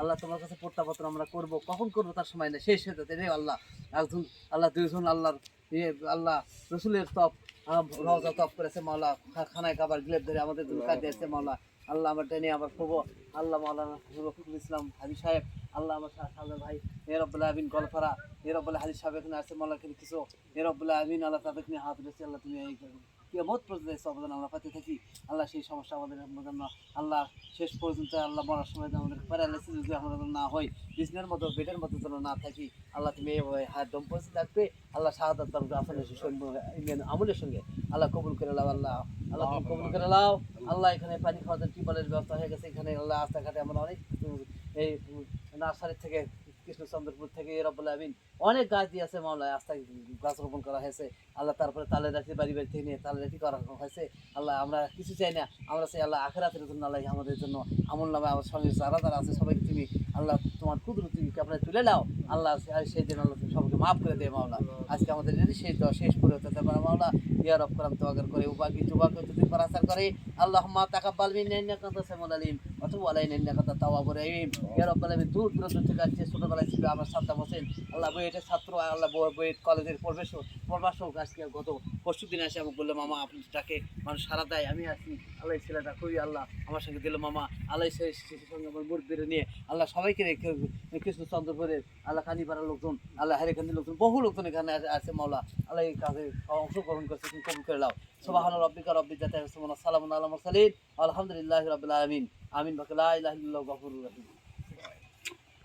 আল্লাহ তোমার কাছে প্রত্যাবর্তন আমরা করব। কখন করব তার সময় না শেষ হয়ে রে আল্লাহ। একজন আল্লাহ, দুইজন আল্লাহর ইয়ে আল্লাহ রসুলের তপ রওজা তপ করেছে মাওলা। খানায় খাবার গ্লেপ ধরে আমাদের দিয়েছে মাওলা। আল্লাহ আমার টেনে আমার প্রভু আল্লাহ মাওলানা ইসলাম হাজি সাহেব, আল্লাহ আমার সাহেব ভাই এরবুল্লাহ আবিন গলফারা এরবুল্লাহ হাজি সাহেব এখানে আছে মাওলা কিছু এরবুল্লাহ আবিন আল্লাহ তাদের হাত রয়েছে আল্লাহ তুমি এই কিয়ামত পর্যন্ত অবদান আমরা পাতে থাকি। আল্লাহ সেই সমস্যা আমাদের জন্য আল্লাহ শেষ পর্যন্ত আল্লাহ মরার সময় যেন আমাদের প্যারালাইসিস যদি আমাদের যেন না হয় বিছনার মতো, বেডের মতো যেন না থাকি, আল্লাহ তুমি এইভাবে হাত দম পরিস্থিতি থাকবে, আল্লাহ শাহাদ সঙ্গে আমলের সঙ্গে। আল্লাহ কবুল করে লাও আল্লাহ। আল্লাহ তুমি কবুল করে লাও আল্লাহ এখানে পানি জন্য টিউবওয়েলের ব্যবস্থা হয়ে গেছে? এখানে আল্লাহ রাস্তাঘাটে আমরা অনেক, এই নার্সারি থেকে কৃষ্ণচন্দ্রপুর থেকে রব্বুল আমিন অনেক গাছ দিয়ে আছে মামলায় আস্তে গাছ রোপণ করা হয়েছে। আল্লাহ তারপরে তালের রাখি বাড়ি বাড়ি থেকে নিয়ে তালে রাখি করা হয়েছে। আল্লাহ, আমরা কিছু চাই না। আমরা চাই আল্লাহ আখেরাতের জন্য আল্লাহ আমাদের জন্য আমল নামে আমার সঙ্গে যারা যারা আছে, সবাইকে তুমি আল্লাহ তোমার কুদরত তুমি আপনার তুলে নাও? আল্লাহ সেই দিন আল্লাহ তুমি সবাইকে মাফ করে দেয় মাওলা। আজকে আমাদের যদি শেষ দেওয়া শেষ করে হতে পারে মাওলা। ইয়া রব করাম তোয়াগর করে, উবাকি জুবাকি তুই পরাসার করে। আল্লাহ মা তাকাব্বাল মিন্না ইন্নাকা আনতাস সামিউল আলিম, ওয়া তুব আলাইনা ইন্নাকা আনতাত তাওয়াবুর রহিম। ইয়া রব্বাল আলামিন দূর দূরান্ত থেকে আসছে, ছোটবেলায় ছিল আমার সাদ্দাম হোসেন। আল্লাহ বইয়েটের ছাত্র, আল্লাহ বইয়েট কলেজের প্রবেশ প্রবাসক আজকে গত পরশু দিন আসে আমাকে বলল, মামা, আপনি ডাকে মানুষ সারা দেয়, আমি আছি। আল্লাহ ছেলেটা খুবই আল্লাহ। আমার সঙ্গে দিল, মামা, আল্লাহ সঙ্গে আমার মুরব্বীরে নিয়ে, আল্লাহ সবাইকে কৃষ্ণচন্দ্রপুরের আল্লাহ কানিপাড়ার লোকজন, আল্লাহ হারেখানির লোকজন, বহু লোকজন এখানে আছে- মাওলা। আল্লাহ এই কাজে অংশগ্রহণ করছে, তুমি কবুল করে দাও সুবাহান রব্বিকা রব্বি জাতে সালামুন আলাইহি সালিম আলহামদুলিল্লাহ রবিল আমিন আমিন, বাকা লা গফুর রহিম।